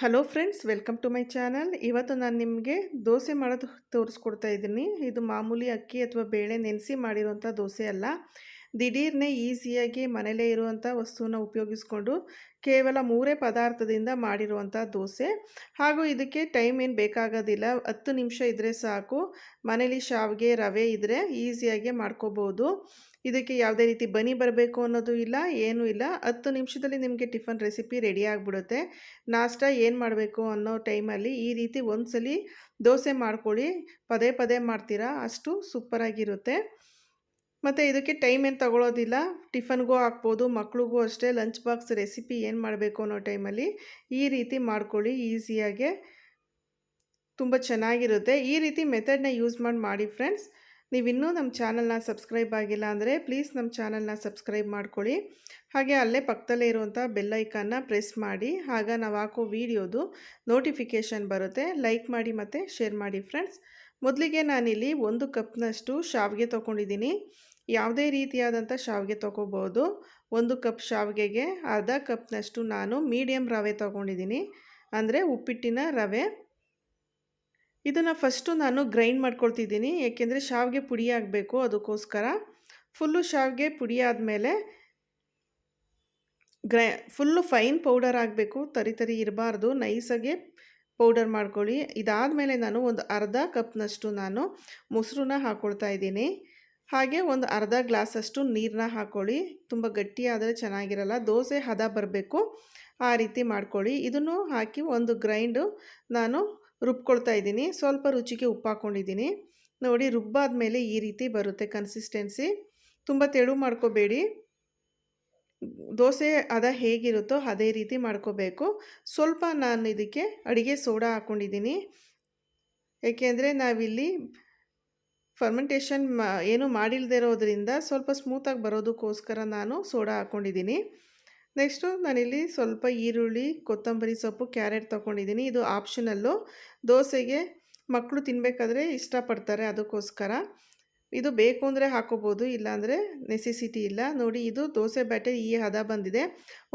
Hello friends welcome to my channel ಇವತ್ತು ನಾನು ನಿಮಗೆ ದೋಸೆ ಮಾಡೋದು ತೋರಿಸ್ಕೊಡ್ತಾ ಇದ್ದೀನಿ. ಇದು ಮಾಮೂಲಿ ಅಕ್ಕಿ ಅಥವಾ ಬೇಳೆ ನೆನೆಸಿ ಮಾಡಿರುವಂಥ ದೋಸೆ ಅಲ್ಲ. ದಿಢೀರ್ನೆ ಈಸಿಯಾಗಿ ಮನೇಲೇ ಇರುವಂಥ ವಸ್ತುವನ್ನು ಉಪಯೋಗಿಸ್ಕೊಂಡು ಕೇವಲ ಮೂರೇ ಪದಾರ್ಥದಿಂದ ಮಾಡಿರುವಂಥ ದೋಸೆ. ಹಾಗೂ ಇದಕ್ಕೆ ಟೈಮ್ ಏನು ಬೇಕಾಗೋದಿಲ್ಲ, ಹತ್ತು ನಿಮಿಷ ಇದ್ದರೆ ಸಾಕು. ಮನೇಲಿ ಶಾವಿಗೆ, ರವೆ ಇದ್ದರೆ ಈಸಿಯಾಗಿ ಮಾಡ್ಕೋಬೋದು. ಇದಕ್ಕೆ ಯಾವುದೇ ರೀತಿ ಬನಿ ಬರಬೇಕು ಅನ್ನೋದು ಇಲ್ಲ, ಏನೂ ಇಲ್ಲ. ಹತ್ತು ನಿಮಿಷದಲ್ಲಿ ನಿಮಗೆ ಟಿಫನ್ ರೆಸಿಪಿ ರೆಡಿ ಆಗಿಬಿಡುತ್ತೆ. ನಾಷ್ಟ ಏನು ಮಾಡಬೇಕು ಅನ್ನೋ ಟೈಮಲ್ಲಿ ಈ ರೀತಿ ಒಂದ್ಸಲಿ ದೋಸೆ ಮಾಡ್ಕೊಳ್ಳಿ. ಪದೇ ಪದೇ ಮಾಡ್ತೀರಾ, ಅಷ್ಟು ಸೂಪರಾಗಿರುತ್ತೆ. ಮತ್ತು ಇದಕ್ಕೆ ಟೈಮ್ ಏನು ತಗೊಳ್ಳೋದಿಲ್ಲ ಟಿಫನ್ಗೂ ಹಾಕ್ಬೋದು, ಮಕ್ಳಿಗೂ ಅಷ್ಟೇ ಲಂಚ್ ಬಾಕ್ಸ್ ರೆಸಿಪಿ ಏನು ಮಾಡಬೇಕು ಅನ್ನೋ ಟೈಮಲ್ಲಿ ಈ ರೀತಿ ಮಾಡ್ಕೊಳ್ಳಿ ಈಸಿಯಾಗೆ. ತುಂಬ ಚೆನ್ನಾಗಿರುತ್ತೆ. ಈ ರೀತಿ ಮೆಥಡ್ನ ಯೂಸ್ ಮಾಡಿ ಮಾಡಿ ಫ್ರೆಂಡ್ಸ್ ನೀವಿನ್ನೂ ನಮ್ಮ ಚಾನಲ್ನ ಸಬ್ಸ್ಕ್ರೈಬ್ ಆಗಿಲ್ಲ ಅಂದರೆ ಪ್ಲೀಸ್ ನಮ್ಮ ಚಾನಲ್ನ ಸಬ್ಸ್ಕ್ರೈಬ್ ಮಾಡ್ಕೊಳ್ಳಿ. ಹಾಗೆ ಅಲ್ಲೇ ಪಕ್ಕದಲ್ಲೇ ಇರುವಂಥ ಬೆಲ್ಲೈಕನ್ನ ಪ್ರೆಸ್ ಮಾಡಿ. ಆಗ ನಾವು ಹಾಕೋ ವೀಡಿಯೋದು ನೋಟಿಫಿಕೇಷನ್ ಬರುತ್ತೆ. ಲೈಕ್ ಮಾಡಿ ಮತ್ತು ಶೇರ್ ಮಾಡಿ ಫ್ರೆಂಡ್ಸ್. ಮೊದಲಿಗೆ ನಾನಿಲ್ಲಿ ಒಂದು ಕಪ್ನಷ್ಟು ಶಾವಿಗೆ ತೊಗೊಂಡಿದ್ದೀನಿ. ಯಾವುದೇ ರೀತಿಯಾದಂಥ ಶಾವಿಗೆ ತೊಗೋಬೋದು. ಒಂದು ಕಪ್ ಶಾವಿಗೆಗೆ ಅರ್ಧ ಕಪ್ನಷ್ಟು ನಾನು ಮೀಡಿಯಮ್ ರವೆ ತೊಗೊಂಡಿದ್ದೀನಿ. ಅಂದರೆ ಉಪ್ಪಿಟ್ಟಿನ ರವೆ. ಇದನ್ನು ಫಸ್ಟು ನಾನು ಗ್ರೈಂಡ್ ಮಾಡ್ಕೊಳ್ತಿದ್ದೀನಿ, ಏಕೆಂದರೆ ಶಾವಿಗೆ ಪುಡಿ ಆಗಬೇಕು ಅದಕ್ಕೋಸ್ಕರ. ಫುಲ್ಲು ಶಾವಿಗೆ ಪುಡಿ ಆದಮೇಲೆ ಗ್ರೈ, ಫುಲ್ಲು ಫೈನ್ ಪೌಡರ್ ಆಗಬೇಕು, ತರಿ ತರಿ ಇರಬಾರ್ದು, ನೈಸಾಗೆ ಪೌಡರ್ ಮಾಡ್ಕೊಳ್ಳಿ. ಇದಾದಮೇಲೆ ನಾನು ಒಂದು ಅರ್ಧ ಕಪ್ನಷ್ಟು ನಾನು ಮೊಸರನ್ನ ಹಾಕ್ಕೊಳ್ತಾ ಇದ್ದೀನಿ. ಹಾಗೆ ಒಂದು ಅರ್ಧ ಗ್ಲಾಸಷ್ಟು ನೀರನ್ನ ಹಾಕ್ಕೊಳ್ಳಿ ತುಂಬ ಗಟ್ಟಿಯಾದರೆ ಚೆನ್ನಾಗಿರಲ್ಲ, ದೋಸೆ ಹದ ಬರಬೇಕು. ಆ ರೀತಿ ಮಾಡ್ಕೊಳ್ಳಿ. ಇದನ್ನು ಹಾಕಿ ಒಂದು ಗ್ರೈಂಡು ನಾನು ರುಬ್ಕೊಳ್ತಾ ಇದ್ದೀನಿ. ಸ್ವಲ್ಪ ರುಚಿಗೆ ಉಪ್ಪು ಹಾಕ್ಕೊಂಡಿದ್ದೀನಿ ನೋಡಿ ರುಬ್ಬಾದ ಮೇಲೆ ಈ ರೀತಿ ಬರುತ್ತೆ ಕನ್ಸಿಸ್ಟೆನ್ಸಿ ತುಂಬ ತೆಳು ಮಾಡ್ಕೋಬೇಡಿ. ದೋಸೆ ಅದ ಹೇಗಿರುತ್ತೋ ಅದೇ ರೀತಿ ಮಾಡ್ಕೋಬೇಕು. ಸ್ವಲ್ಪ ನಾನು ಇದಕ್ಕೆ ಅಡುಗೆ ಸೋಡಾ ಹಾಕ್ಕೊಂಡಿದ್ದೀನಿ ಏಕೆಂದರೆ ನಾವಿಲ್ಲಿ ಫರ್ಮೆಂಟೇಷನ್ ಮಾ, ಏನು ಮಾಡಿಲ್ಲದೆ ಇರೋದ್ರಿಂದ ಸ್ವಲ್ಪ ಸ್ಮೂತಾಗಿ ಬರೋದಕ್ಕೋಸ್ಕರ ನಾನು ಸೋಡಾ ಹಾಕ್ಕೊಂಡಿದ್ದೀನಿ ನೆಕ್ಸ್ಟು ನಾನಿಲ್ಲಿ ಸ್ವಲ್ಪ ಈರುಳ್ಳಿ, ಕೊತ್ತಂಬರಿ ಸೊಪ್ಪು, ಕ್ಯಾರೆಟ್ ತೊಗೊಂಡಿದ್ದೀನಿ. ಇದು ಆಪ್ಷನಲ್ಲು ದೋಸೆಗೆ ಮಕ್ಕಳು ತಿನ್ನಬೇಕಾದ್ರೆ ಇಷ್ಟಪಡ್ತಾರೆ ಅದಕ್ಕೋಸ್ಕರ. ಇದು ಬೇಕು ಅಂದರೆ ಹಾಕೋಬೋದು, ಇಲ್ಲಾಂದರೆ ನೆಸೆಸಿಟಿ ಇಲ್ಲ. ನೋಡಿ, ಇದು ದೋಸೆ ಬ್ಯಾಟರ್ ಈ ಹದ ಬಂದಿದೆ.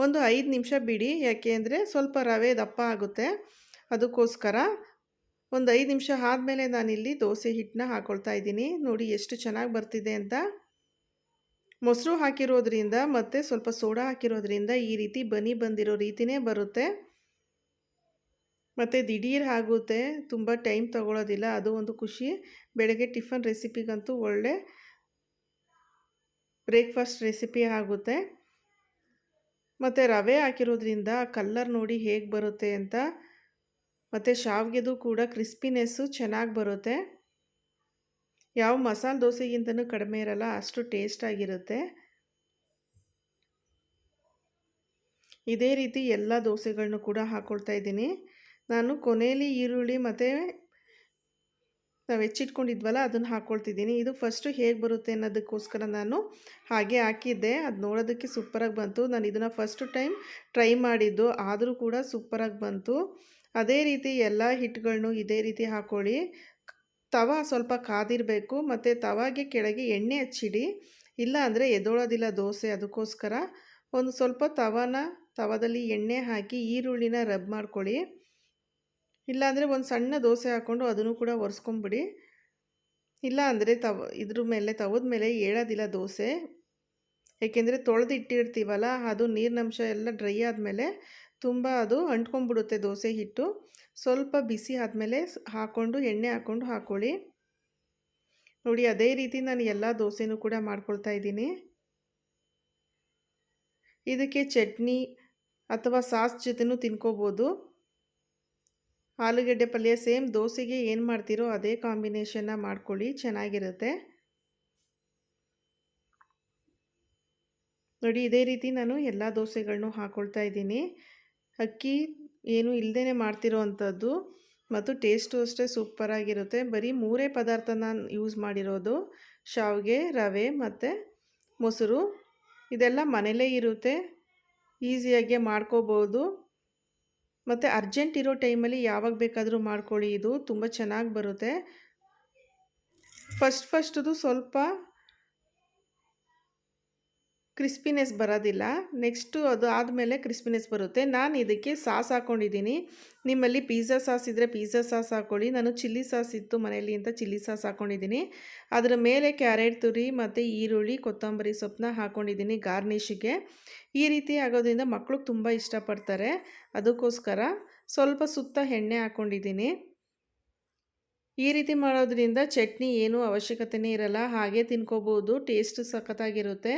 ಒಂದು ಐದು ನಿಮಿಷ ಬಿಡಿ, ಯಾಕೆ ಅಂದರೆ ಸ್ವಲ್ಪ ರವೆ ದಪ್ಪ ಆಗುತ್ತೆ. ಅದಕ್ಕೋಸ್ಕರ ಒಂದು ಐದು ನಿಮಿಷ ಆದಮೇಲೆ ನಾನಿಲ್ಲಿ ದೋಸೆ ಹಿಟ್ಟನ್ನ ಹಾಕೊಳ್ತಾ ಇದ್ದೀನಿ. ನೋಡಿ, ಎಷ್ಟು ಚೆನ್ನಾಗಿ ಬರ್ತಿದೆ ಅಂತ. ಮೊಸರು ಹಾಕಿರೋದ್ರಿಂದ ಮತ್ತು ಸ್ವಲ್ಪ ಸೋಡಾ ಹಾಕಿರೋದ್ರಿಂದ ಈ ರೀತಿ ಬನಿ ಬಂದಿರೋ ರೀತಿಯೇ ಬರುತ್ತೆ. ಮತ್ತು ದಿಢೀರ್ ಆಗುತ್ತೆ, ತುಂಬ ಟೈಮ್ ತಗೊಳ್ಳೋದಿಲ್ಲ ಅದು ಒಂದು ಖುಷಿ. ಬೆಳಗ್ಗೆ ಟಿಫನ್ ರೆಸಿಪಿಗಂತೂ ಒಳ್ಳೆ ಬ್ರೇಕ್ಫಾಸ್ಟ್ ರೆಸಿಪಿ ಆಗುತ್ತೆ. ಮತ್ತು ರವೆ ಹಾಕಿರೋದ್ರಿಂದ ಕಲ್ಲರ್ ನೋಡಿ ಹೇಗೆ ಬರುತ್ತೆ ಅಂತ, ಮತ್ತು ಶಾವಿಗೆದು ಕೂಡ ಕ್ರಿಸ್ಪಿನೆಸ್ಸು ಚೆನ್ನಾಗಿ ಬರುತ್ತೆ. ಯಾವ ಮಸಾಲೆ ದೋಸೆಗಿಂತನೂ ಕಡಿಮೆ ಇರಲ್ಲ, ಅಷ್ಟು ಟೇಸ್ಟಾಗಿರುತ್ತೆ ಇದೇ ರೀತಿ ಎಲ್ಲ ದೋಸೆಗಳನ್ನು ಕೂಡ ಹಾಕ್ಕೊಳ್ತಾ ಇದ್ದೀನಿ. ನಾನು ಕೊನೆಯಲ್ಲಿ ಈರುಳ್ಳಿ ಮತ್ತು ನಾವು ಹೆಚ್ಚಿಟ್ಕೊಂಡಿದ್ವಲ್ಲ, ಅದನ್ನು ಹಾಕ್ಕೊಳ್ತಿದ್ದೀನಿ ಇದು ಫಸ್ಟು ಹೇಗೆ ಬರುತ್ತೆ ಅನ್ನೋದಕ್ಕೋಸ್ಕರ ನಾನು ಹಾಗೆ ಹಾಕಿದ್ದೆ. ಅದು ನೋಡೋದಕ್ಕೆ ಸೂಪರಾಗಿ ಬಂತು. ನಾನು ಇದನ್ನು ಫಸ್ಟು ಟೈಮ್ ಟ್ರೈ ಮಾಡಿದ್ದು. ಆದರೂ ಕೂಡ ಸೂಪರಾಗಿ ಬಂತು. ಅದೇ ರೀತಿ ಎಲ್ಲ ಹಿಟ್ಟುಗಳನ್ನು ಇದೇ ರೀತಿ ಹಾಕ್ಕೊಳ್ಳಿ ತವ ಸ್ವಲ್ಪ ಕಾದಿರಬೇಕು. ಮತ್ತು ತವಾಗೆ ಕೆಳಗೆ ಎಣ್ಣೆ ಹಚ್ಚಿಡಿ. ಇಲ್ಲ ಅಂದರೆ ಎದೋಳೋದಿಲ್ಲ ದೋಸೆ ಅದಕ್ಕೋಸ್ಕರ. ಒಂದು ಸ್ವಲ್ಪ ತವಾನ, ತವದಲ್ಲಿ ಎಣ್ಣೆ ಹಾಕಿ ಈರುಳ್ಳಿನ ರಬ್ ಮಾಡ್ಕೊಳ್ಳಿ. ಇಲ್ಲಾಂದರೆ ಒಂದು ಸಣ್ಣ ದೋಸೆ ಹಾಕ್ಕೊಂಡು ಅದನ್ನು ಕೂಡ ಒರೆಸ್ಕೊಂಬಿಡಿ. ಇಲ್ಲ ಅಂದರೆ ತವ, ಇದ್ರ ಮೇಲೆ ತವದ ಮೇಲೆ ಏಳೋದಿಲ್ಲ ದೋಸೆ. ಏಕೆಂದರೆ ತೊಳೆದು ಇಟ್ಟಿರ್ತೀವಲ್ಲ, ಅದು ನೀರಿನಂಶ ಎಲ್ಲ ಡ್ರೈ ಆದಮೇಲೆ ತುಂಬ ಅದು ಅಂಟ್ಕೊಂಡ್ಬಿಡುತ್ತೆ ದೋಸೆ ಹಿಟ್ಟು. ಸ್ವಲ್ಪ ಬಿಸಿ ಆದಮೇಲೆ ಹಾಕ್ಕೊಂಡು ಎಣ್ಣೆ ಹಾಕ್ಕೊಂಡು ಹಾಕ್ಕೊಳ್ಳಿ ನೋಡಿ, ಅದೇ ರೀತಿ ನಾನು ಎಲ್ಲ ದೋಸೆನೂ ಕೂಡ ಮಾಡ್ಕೊಳ್ತಾ ಇದ್ದೀನಿ. ಇದಕ್ಕೆ ಚಟ್ನಿ ಅಥವಾ ಸಾಸ್ ಜೊತೆನೂ ತಿನ್ಕೋಬೋದು. ಆಲೂಗೆಡ್ಡೆ ಪಲ್ಯ ಸೇಮ್ ದೋಸೆಗೆ ಏನು ಮಾಡ್ತೀರೋ ಅದೇ ಕಾಂಬಿನೇಷನ್ನ ಮಾಡ್ಕೊಳ್ಳಿ, ಚೆನ್ನಾಗಿರುತ್ತೆ. ನೋಡಿ, ಇದೇ ರೀತಿ ನಾನು ಎಲ್ಲ ದೋಸೆಗಳನ್ನೂ ಹಾಕ್ಕೊಳ್ತಾ ಇದ್ದೀನಿ. ಅಕ್ಕಿ ಏನು ಇಲ್ಲದೇ ಮಾಡ್ತಿರೋ ಅಂಥದ್ದು, ಮತ್ತು ಟೇಸ್ಟು ಅಷ್ಟೇ ಸೂಪರಾಗಿರುತ್ತೆ ಬರೀ ಮೂರೇ ಪದಾರ್ಥ ನಾನು ಯೂಸ್ ಮಾಡಿರೋದು, ಶಾವಿಗೆ, ರವೆ ಮತ್ತು ಮೊಸರು. ಇದೆಲ್ಲ ಮನೇಲೇ ಇರುತ್ತೆ, ಈಸಿಯಾಗಿ ಮಾಡ್ಕೋಬೋದು. ಮತ್ತು ಅರ್ಜೆಂಟ್ ಇರೋ ಟೈಮಲ್ಲಿ ಯಾವಾಗ ಬೇಕಾದರೂ ಮಾಡ್ಕೊಳ್ಳಿ. ಇದು ತುಂಬ ಚೆನ್ನಾಗಿ ಬರುತ್ತೆ. ಫಸ್ಟ್ ಫಸ್ಟದು ಸ್ವಲ್ಪ ಕ್ರಿಸ್ಪಿನೆಸ್ ಬರೋದಿಲ್ಲ. ನೆಕ್ಸ್ಟು ಅದು ಆದಮೇಲೆ ಕ್ರಿಸ್ಪಿನೆಸ್ ಬರುತ್ತೆ. ನಾನು ಇದಕ್ಕೆ ಸಾಸ್ ಹಾಕ್ಕೊಂಡಿದ್ದೀನಿ. ನಿಮ್ಮಲ್ಲಿ ಪಿಜ್ಜಾ ಸಾಸ್ ಇದ್ದರೆ ಪಿಜ್ಜಾ ಸಾಸ್ ಹಾಕ್ಕೊಳ್ಳಿ. ನಾನು ಚಿಲ್ಲಿ ಸಾಸ್ ಇತ್ತು ಮನೆಯಲ್ಲಿ ಅಂತ ಚಿಲ್ಲಿ ಸಾಸ್ ಹಾಕ್ಕೊಂಡಿದ್ದೀನಿ. ಅದರ ಮೇಲೆ ಕ್ಯಾರೆಟ್ ತುರಿ ಮತ್ತು ಈರುಳ್ಳಿ, ಕೊತ್ತಂಬರಿ ಸೊಪ್ಪನ್ನ ಹಾಕ್ಕೊಂಡಿದ್ದೀನಿ ಗಾರ್ನಿಷಿಗೆ. ಈ ರೀತಿ ಆಗೋದ್ರಿಂದ ಮಕ್ಕಳು ತುಂಬ ಇಷ್ಟಪಡ್ತಾರೆ. ಅದಕ್ಕೋಸ್ಕರ ಸ್ವಲ್ಪ ಸುತ್ತ ಎಣ್ಣೆ ಹಾಕ್ಕೊಂಡಿದ್ದೀನಿ ಈ ರೀತಿ ಮಾಡೋದ್ರಿಂದ ಚಟ್ನಿ ಏನೂ ಅವಶ್ಯಕತೆನೇ ಇರಲ್ಲ. ಹಾಗೆ ತಿನ್ಕೋಬೋದು. ಟೇಸ್ಟ್ ಸಖತ್ತಾಗಿರುತ್ತೆ.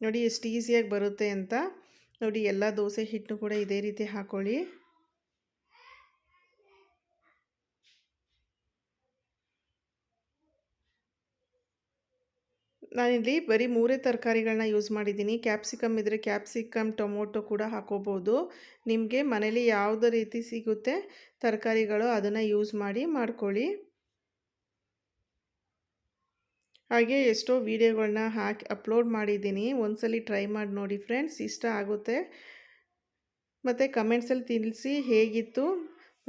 ನೋಡಿ, ಎಷ್ಟು ಈಸಿಯಾಗಿ ಬರುತ್ತೆ ಅಂತ. ನೋಡಿ, ಎಲ್ಲ ದೋಸೆ ಹಿಟ್ಟು ಕೂಡ ಇದೇ ರೀತಿ ಹಾಕ್ಕೊಳ್ಳಿ ನಾನಿಲ್ಲಿ ಬರೀ ಮೂರೇ ತರಕಾರಿಗಳನ್ನ ಯೂಸ್ ಮಾಡಿದ್ದೀನಿ. ಕ್ಯಾಪ್ಸಿಕಮ್ ಇದ್ದರೆ ಕ್ಯಾಪ್ಸಿಕಮ್, ಟೊಮೊಟೊ ಕೂಡ ಹಾಕೋಬೋದು. ನಿಮಗೆ ಮನೇಲಿ ಯಾವುದೇ ರೀತಿ ಸಿಗುತ್ತೆ ತರಕಾರಿಗಳು ಅದನ್ನು ಯೂಸ್ ಮಾಡಿ ಮಾಡ್ಕೊಳ್ಳಿ. ಹಾಗೆ ಎಷ್ಟೋ ವೀಡಿಯೋಗಳನ್ನ ಹಾಕಿ ಅಪ್ಲೋಡ್ ಮಾಡಿದ್ದೀನಿ. ಒಂದ್ಸಲಿ ಟ್ರೈ ಮಾಡಿ ನೋಡಿ ಫ್ರೆಂಡ್ಸ್, ಇಷ್ಟ ಆಗುತ್ತೆ. ಮತ್ತು ಕಮೆಂಟ್ಸಲ್ಲಿ ತಿಳಿಸಿ ಹೇಗಿತ್ತು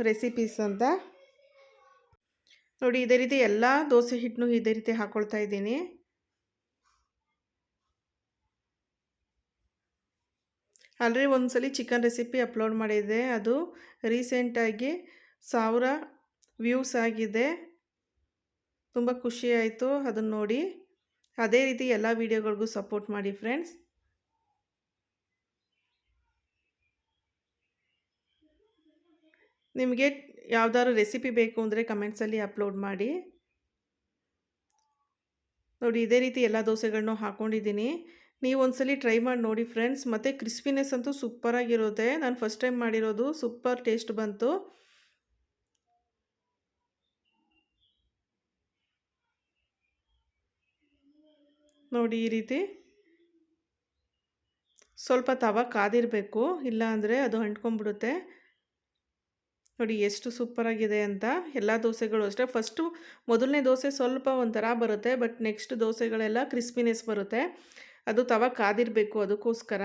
ರೆಸಿಪೀಸ್ ಅಂತ. ನೋಡಿ, ಇದೇ ರೀತಿ ಎಲ್ಲ ದೋಸೆ ಹಿಟ್ಟನ್ನು ಇದೇ ರೀತಿ ಹಾಕ್ಕೊಳ್ತಾ ಇದ್ದೀನಿ. ಆಲ್ರೆಡಿ ಒಂದ್ಸಲಿ ಚಿಕನ್ ರೆಸಿಪಿ ಅಪ್ಲೋಡ್ ಮಾಡಿದ್ದೆ. ಅದು ರೀಸೆಂಟಾಗಿ ಸಾವಿರ ವ್ಯೂಸ್ ಆಗಿದೆ. ತುಂಬ ಖುಷಿ ಆಯಿತು ಅದನ್ನು ನೋಡಿ. ಅದೇ ರೀತಿ ಎಲ್ಲ ವೀಡಿಯೋಗಳಿಗೂ ಸಪೋರ್ಟ್ ಮಾಡಿ ಫ್ರೆಂಡ್ಸ್. ನಿಮಗೆ ಯಾವುದಾದ್ರು ರೆಸಿಪಿ ಬೇಕು ಅಂದರೆ ಕಮೆಂಟ್ಸಲ್ಲಿ ಅಪ್ಲೋಡ್ ಮಾಡಿ. ನೋಡಿ, ಇದೇ ರೀತಿ ಎಲ್ಲ ದೋಸೆಗಳನ್ನೂ ಹಾಕ್ಕೊಂಡಿದ್ದೀನಿ ನೀವು ಒಂದ್ಸಲಿ ಟ್ರೈ ಮಾಡಿ ನೋಡಿ ಫ್ರೆಂಡ್ಸ್ ಮತ್ತು ಕ್ರಿಸ್ಪಿನೆಸ್ ಅಂತೂ ಸೂಪರಾಗಿರುತ್ತೆ. ನಾನು ಫಸ್ಟ್ ಟೈಮ್ ಮಾಡಿರೋದು. ಸೂಪರ್ ಟೇಸ್ಟ್ ಬಂತು. ನೋಡಿ ಈ ರೀತಿ. ಸ್ವಲ್ಪ ತವ ಕಾದಿರಬೇಕು. ಇಲ್ಲ ಅಂದರೆ ಅದು ಅಂಟ್ಕೊಂಡ್ಬಿಡುತ್ತೆ. ನೋಡಿ ಎಷ್ಟು ಸೂಪರಾಗಿದೆ ಅಂತ. ಎಲ್ಲ ದೋಸೆಗಳು ಅಷ್ಟೇ. ಫಸ್ಟು ಮೊದಲನೇ ದೋಸೆ ಸ್ವಲ್ಪ ಒಂಥರ ಬರುತ್ತೆ. ಬಟ್ ನೆಕ್ಸ್ಟ್ ದೋಸೆಗಳೆಲ್ಲ ಕ್ರಿಸ್ಪಿನೆಸ್ ಬರುತ್ತೆ. ಅದು ತವ ಕಾದಿರಬೇಕು ಅದಕ್ಕೋಸ್ಕರ.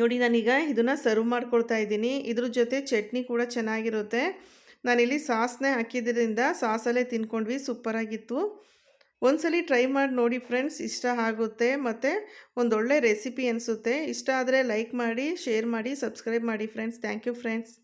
ನೋಡಿ, ನಾನೀಗ ಇದನ್ನು ಸರ್ವ್ ಮಾಡ್ಕೊಳ್ತಾ ಇದ್ದೀನಿ. ಇದ್ರ ಜೊತೆ ಚಟ್ನಿ ಕೂಡ ಚೆನ್ನಾಗಿರುತ್ತೆ. ನಾನಿಲ್ಲಿ ಸಾಸ್ನೇ ಹಾಕಿದ್ದರಿಂದ ಸಾಸಲ್ಲೇ ತಿನ್ಕೊಂಡ್ವಿ, ಸೂಪರಾಗಿತ್ತು. ಒಂದ್ಸಲಿ ಟ್ರೈ ಮಾಡಿ ನೋಡಿ ಫ್ರೆಂಡ್ಸ್, ಇಷ್ಟ ಆಗುತ್ತೆ. ಮತ್ತು ಒಂದೊಳ್ಳೆ ರೆಸಿಪಿ ಅನಿಸುತ್ತೆ. ಇಷ್ಟ ಆದರೆ ಲೈಕ್ ಮಾಡಿ, ಶೇರ್ ಮಾಡಿ, ಸಬ್ಸ್ಕ್ರೈಬ್ ಮಾಡಿ ಫ್ರೆಂಡ್ಸ್. Thank you friends.